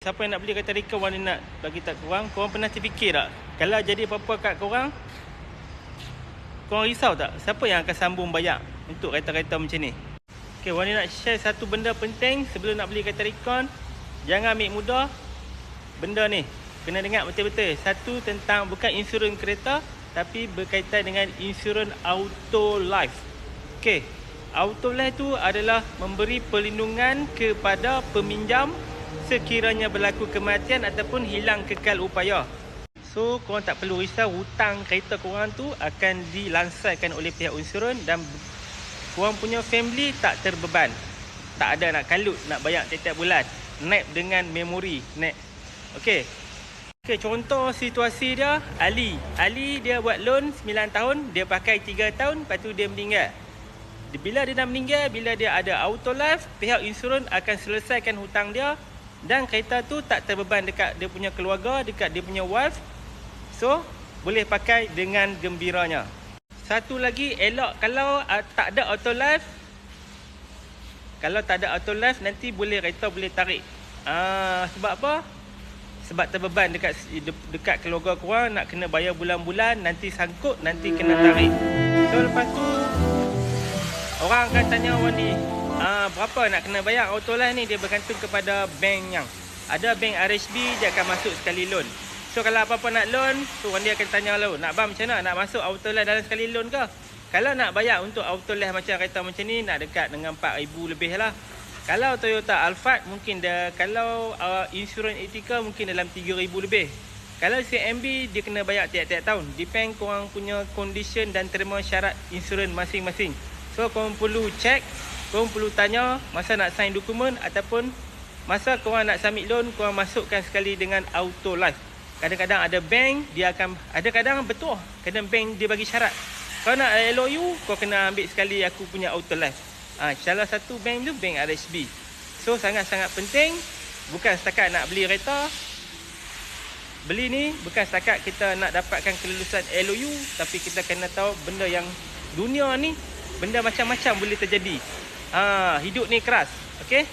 Siapa yang nak beli kereta Rika Wan ni nak bagi tak korang? Korang pernah terfikir tak? Kalau jadi apa-apa kat korang Korang risau tak? Siapa yang akan sambung bayar Untuk kereta-kereta macam ni? Okay Wan ni nak share satu benda penting Sebelum nak beli kereta Recon Jangan ambil mudah Benda ni. Kena dengar betul-betul. Satu tentang bukan insurans kereta Tapi berkaitan dengan insurans auto life. Okay Auto life tu adalah memberi perlindungan kepada peminjam sekiranya berlaku kematian ataupun hilang kekal upaya. So, korang tak perlu risau hutang kereta korang tu akan dilansaikan oleh pihak insurans dan korang punya family tak terbeban. Tak ada nak kalut, nak bayar tiap-tiap bulan. Nap dengan memori. Nap. Okey. Okey, contoh situasi dia, Ali. Ali dia buat loan 9 tahun, dia pakai 3 tahun, lepas tu dia meninggal. Bila dia dah meninggal, bila dia ada auto life, pihak insurans akan selesaikan hutang dia dan kereta tu tak terbeban dekat dia punya keluarga, dekat dia punya wife. So, boleh pakai dengan gembiranya. Satu lagi, elok kalau uh, tak ada auto life. Kalau tak ada auto life, nanti boleh kereta boleh tarik. Ah, sebab apa? Sebab terbeban dekat dekat keluarga korang nak kena bayar bulan-bulan, nanti sangkut, nanti kena tarik. So, lepas tu orang akan tanya orang ni, ah, berapa nak kena bayar auto life ni? Dia bergantung kepada bank yang. Ada bank RHB dia akan masuk sekali loan. So kalau apa-apa nak loan, tu orang dia akan tanya lo, nak bang macam mana? Nak masuk auto life dalam sekali loan ke? Kalau nak bayar untuk auto life macam kereta macam ni nak dekat dengan 4000 lebih lah. Kalau Toyota Alphard mungkin dah kalau uh, insurans etika mungkin dalam 3000 lebih. Kalau CMB dia kena bayar tiap-tiap tahun. Depend korang punya condition dan terima syarat insurans masing-masing. So korang perlu check, korang perlu tanya masa nak sign dokumen ataupun masa korang nak submit loan korang masukkan sekali dengan auto life. Kadang-kadang ada bank dia akan ada kadang betul. Kadang bank dia bagi syarat. Kau nak LOU kau kena ambil sekali aku punya auto life. Ha, salah satu bank tu bank RHB. So sangat-sangat penting bukan setakat nak beli kereta. Beli ni bukan setakat kita nak dapatkan kelulusan LOU tapi kita kena tahu benda yang dunia ni benda macam-macam boleh terjadi. Ha, hidup ni keras. Okey?